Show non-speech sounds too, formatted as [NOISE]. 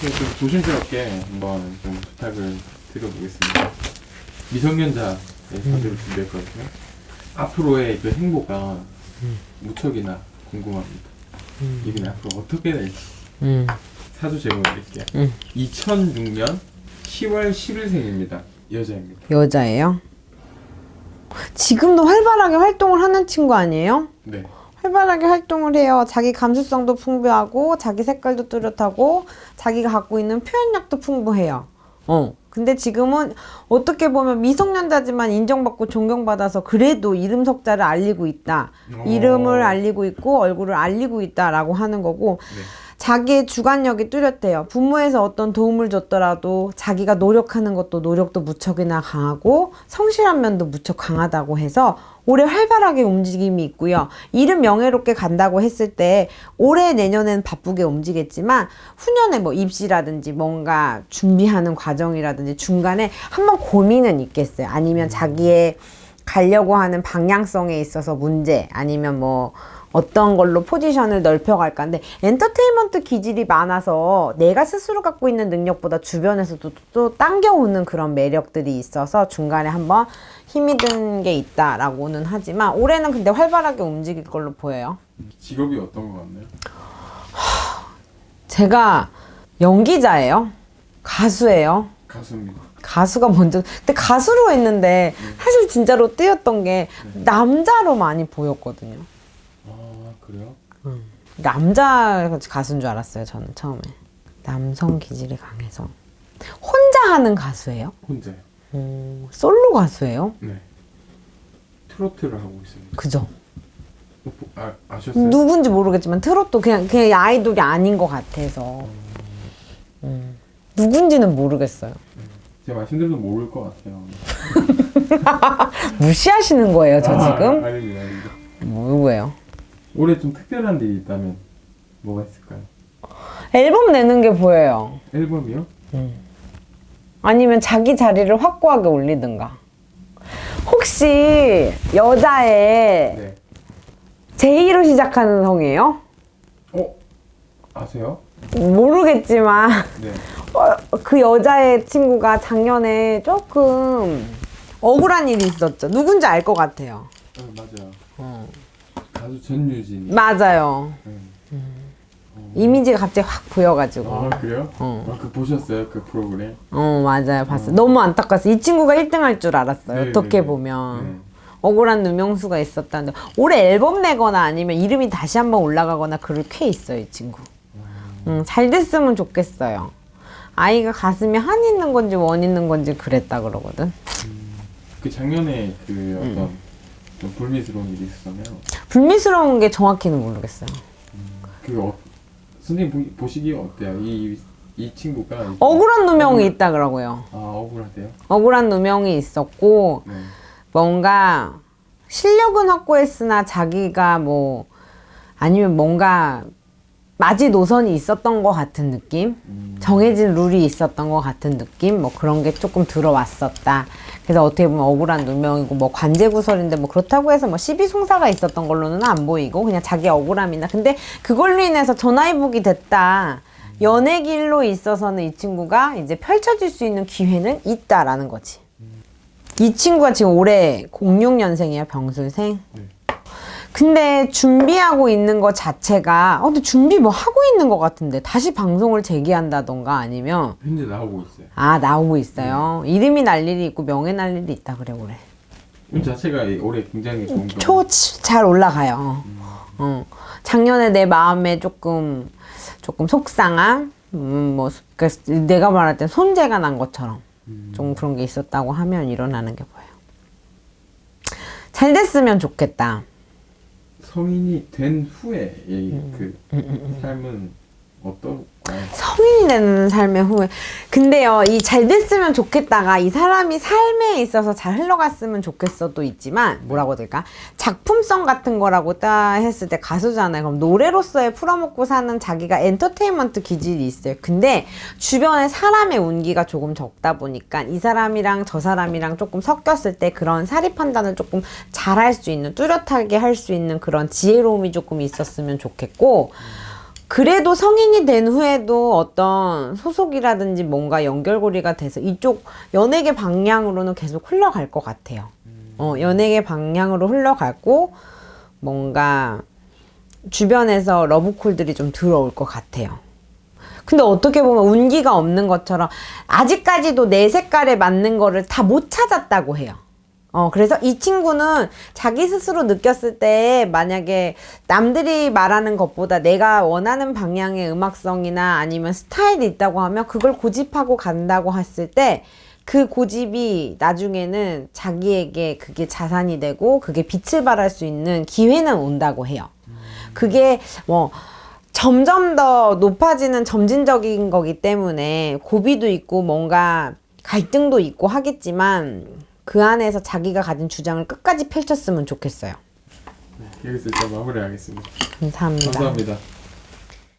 이렇게 좀 조심스럽게 한번 좀 부탁을 드려보겠습니다. 미성년자의 사주를 준비했거든요. 앞으로의 그 행보가 무척이나 궁금합니다. 이게 앞으로 어떻게 될지 음. 사주 제공 드릴게요. 음. 2006년 10월 10일생입니다. 여자입니다. 여자예요? 지금도 활발하게 활동을 하는 친구 아니에요? 네. 활발하게 활동을 해요. 자기 감수성도 풍부하고, 자기 색깔도 뚜렷하고, 자기가 갖고 있는 표현력도 풍부해요. 어. 근데 지금은 어떻게 보면 미성년자지만 인정받고 존경받아서 그래도 이름 석자를 알리고 있다. 오. 이름을 알리고 있고, 얼굴을 알리고 있다라고 하는 거고, 네. 자기의 주관력이 뚜렷해요. 부모에서 어떤 도움을 줬더라도 자기가 노력하는 것도 노력도 무척이나 강하고 성실한 면도 무척 강하다고 해서 올해 활발하게 움직임이 있고요. 일은 명예롭게 간다고 했을 때 올해 내년엔 바쁘게 움직였지만 후년에 뭐 입시라든지 뭔가 준비하는 과정이라든지 중간에 한번 고민은 있겠어요. 아니면 자기의 가려고 하는 방향성에 있어서 문제 아니면 뭐 어떤 걸로 포지션을 넓혀갈까 근데 엔터테인먼트 기질이 많아서 내가 스스로 갖고 있는 능력보다 주변에서도 또 당겨오는 그런 매력들이 있어서 중간에 한번 힘이 든 게 있다라고는 하지만 올해는 근데 활발하게 움직일 걸로 보여요. 직업이 어떤 것 같나요? [SIGHS] 제가 연기자예요. 가수예요. 가수입니다. 가수가 먼저 근데 가수로 했는데 사실 진짜로 뜨였던 게 남자로 많이 보였거든요. 아 그래요? 남자 가수인 줄 알았어요 저는 처음에 남성 기질이 강해서 혼자 하는 가수예요? 혼자요. 오, 솔로 가수예요? 네. 트로트를 하고 있습니다. 그죠? 어, 보- 아, 아셨어요? 누군지 모르겠지만 트로트 그냥 그냥 아이돌이 아닌 것 같아서 음, 누군지는 모르겠어요 제가 말씀드려도 모를 것 같아요. [LAUGHS] 무시하시는 거예요 저 아, 지금? 아닙니다, 아닙니다. 뭐예요? 올해 좀 특별한 일이 있다면 뭐가 있을까요? 앨범 내는 게 보여요 앨범이요? 아니면 자기 자리를 확고하게 올리든가 혹시 여자의 네. J로 시작하는 성이에요? 어? 아세요? 모르겠지만 네. 어, 그 여자의 친구가 작년에 조금 억울한 일이 있었죠. 누군지 알 것 같아요. 어, 맞아요. 가수 전유진. 맞아요. 네. 이미지가 갑자기 확 보여가지고. 아 그래요? 어. 아, 그 보셨어요? 그 프로그램? 어, 맞아요. 봤어 요. 너무 안타까웠어요. 이 친구가 1등 할 줄 알았어요. 네, 어떻게 네, 네. 보면. 네. 억울한 누명수가 있었다는데 올해 앨범 내거나 아니면 이름이 다시 한번 올라가거나 그럴 쾌 있어요 이 친구 음, 잘 됐으면 좋겠어요 아이가 가슴에 한 있는 건지 원 있는 건지 그랬다 그러거든 그 작년에 그 음. 어떤 좀 불미스러운 일이 있었잖아요. 불미스러운 게 정확히는 모르겠어요 그 어, 선생님 보, 보시기에 어때요? 이, 이 친구가 억울한 누명이 있다 그러고요 아 억울하대요? 억울한 누명이 있었고 네. 뭔가 실력은 확고했으나 자기가 뭐 아니면 뭔가 마지 노선이 있었던 것 같은 느낌? 음, 정해진 룰이 있었던 것 같은 느낌? 뭐 그런 게 조금 들어왔었다. 그래서 어떻게 보면 억울한 누명이고 뭐 관제구설인데 뭐 그렇다고 해서 뭐 시비송사가 있었던 걸로는 안 보이고 그냥 자기 억울함이나. 근데 그걸로 인해서 전화위복이 됐다. 연애 길로 있어서는 이 친구가 이제 펼쳐질 수 있는 기회는 있다라는 거지. 이 친구가 지금 올해 06년생이야 병술생. 네. 근데 준비하고 있는 것 자체가 어, 근데 준비 뭐 하고 있는 것 같은데. 다시 방송을 재개한다던가 아니면 현재 나오고 있어요. 아 나오고 있어요? 이름이 날 일이 있고 명예 날 일이 있다 그래 올해. 이 자체가 이 올해 굉장히 좋은 거. 표잘 올라가요. 어. 작년에 내 마음에 조금 조금 속상함? 음, 뭐 그래서 내가 말할 땐 손재가 난 것처럼 좀 그런 게 있었다고 하면 일어나는 게 보여요? 잘 됐으면 좋겠다 성인이 된 후에 이 음, 그 삶은 어떨까요? 성인이 되는 삶의 후에 근데요 이 잘 됐으면 좋겠다가 이 사람이 삶에 있어서 잘 흘러갔으면 좋겠어도 있지만 뭐라고 될까? 작품성 같은 거라고 딱 했을 때 가수잖아요. 그럼 노래로서의 풀어먹고 사는 자기가 엔터테인먼트 기질이 있어요. 근데 주변에 사람의 운기가 조금 적다 보니까 이 사람이랑 저 사람이랑 조금 섞였을 때 그런 사리 판단을 조금 잘 할 수 있는 뚜렷하게 할 수 있는 그런 지혜로움이 조금 있었으면 좋겠고 그래도 성인이 된 후에도 어떤 소속이라든지 뭔가 연결고리가 돼서 이쪽 연예계 방향으로는 계속 흘러갈 것 같아요. 어, 연예계 방향으로 흘러갔고 뭔가 주변에서 러브콜들이 좀 들어올 것 같아요. 근데 어떻게 보면 운기가 없는 것처럼 아직까지도 내 색깔에 맞는 거를 다 못 찾았다고 해요. 어, 그래서 이 친구는 자기 스스로 느꼈을 때 만약에 남들이 말하는 것보다 내가 원하는 방향의 음악성이나 아니면 스타일이 있다고 하면 그걸 고집하고 간다고 했을 때 그 고집이 나중에는 자기에게 그게 자산이 되고 그게 빛을 발할 수 있는 기회는 온다고 해요. 그게 뭐 점점 더 높아지는 점진적인 거기 때문에 고비도 있고 뭔가 갈등도 있고 하겠지만 그 안에서 자기가 가진 주장을 끝까지 펼쳤으면 좋겠어요. 여기서 일단 마무리하겠습니다. 감사합니다. 감사합니다.